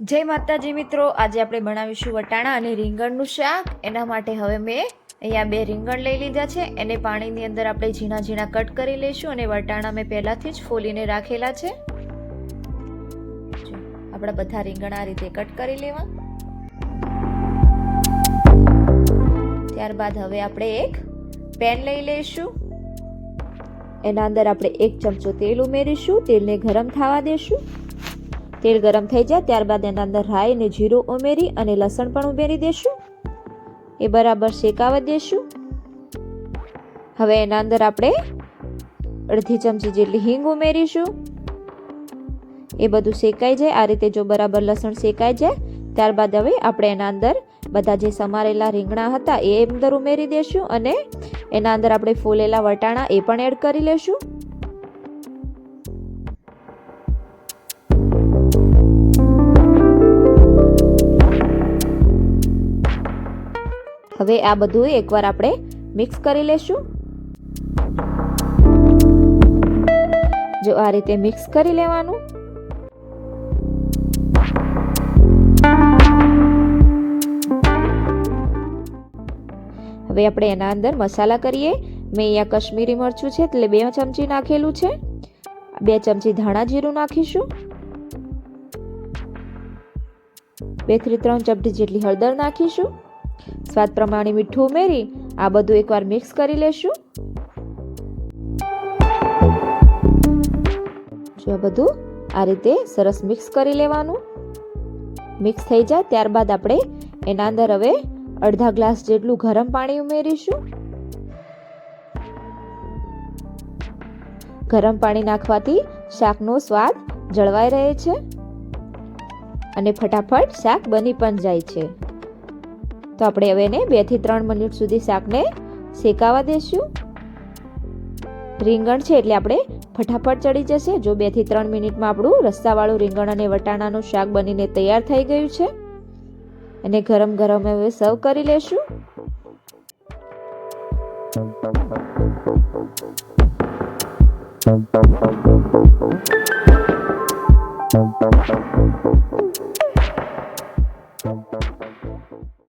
જય માતાજી મિત્રો, આજે આપણે બનાવીશું વટાણા અને રીંગણનું શાક. એના માટે હવે મેં અહીંયા બે રીંગણ લઈ લીધા છે. એને પાણીની અંદર આપણે ઝીણા ઝીણા કટ કરી લઈશું અને વટાણા મેં પહેલાંથી જ ફોલીને રાખેલા છે. આપણા બધા રીંગણ આ રીતે કટ કરી લેવા. ત્યારબાદ હવે આપણે એક પેન લઈ લઈશું. એના અંદર આપણે એક ચમચો તેલ ઉમેરીશું. તેલને ગરમ થવા દેશું. તેલ ગરમ થઈ જાય ત્યારબાદ એના અંદર રાઈ અને જીરું ઉમેરી અને લસણ પણ ઉમેરી દેશું. એ બરાબર શેકાવા દેશું. હવે એના અંદર આપણે અડધી ચમચી જેટલી હિંગ ઉમેરીશું. એ બધું શેકાઈ જાય. આ રીતે જો બરાબર લસણ શેકાઈ જાય, ત્યારબાદ હવે આપણે એના અંદર બધા જે સમારેલા રીંગણા હતા એ અંદર ઉમેરી દેશું અને એના અંદર આપણે ફૂલેલા વટાણા એ પણ એડ કરી લેશું. હવે આ બધું એકવાર આપણે મિક્સ કરી લેશું. જો આ રીતે મિક્સ કરી લેવાનું. હવે આપણે એના અંદર મસાલા કરીએ. મેં અહીંયા કશ્મીરી મરચું છે એટલે બે ચમચી નાખેલું છે. બે ચમચી ધાણા જીરું નાખીશું. બેથી ત્રણ ચમચી જેટલી હળદર નાખીશું. સ્વાદ પ્રમાણે મીઠું ઉમેરી આ બધું એકવાર મિક્સ કરી લેશું. જો આ બધું આ રીતે સરસ મિક્સ કરી લેવાનું. મિક્સ થઈ જાય ત્યારબાદ આપણે એના અંદર હવે અડધા ગ્લાસ જેટલું ગરમ પાણી ઉમેરીશું. ગરમ પાણી નાખવાથી શાકનો સ્વાદ જળવાઈ રહે છે. અને ફટાફટ શાક બની પણ જાય છે. તો આપણે હવે એને બેથી ત્રણ મિનિટ સુધી શાકને શેકાવા દેશું. રીંગણ છે એટલે આપણે ફટાફટ ચડી જશે. જો બેથી ત્રણ મિનિટમાં આપણું રસ્તાવાળું રીંગણ અને વટાણાનું શાક બનીને તૈયાર થઈ ગયું છે. અને ગરમ ગરમ હવે સર્વ કરી લેશું.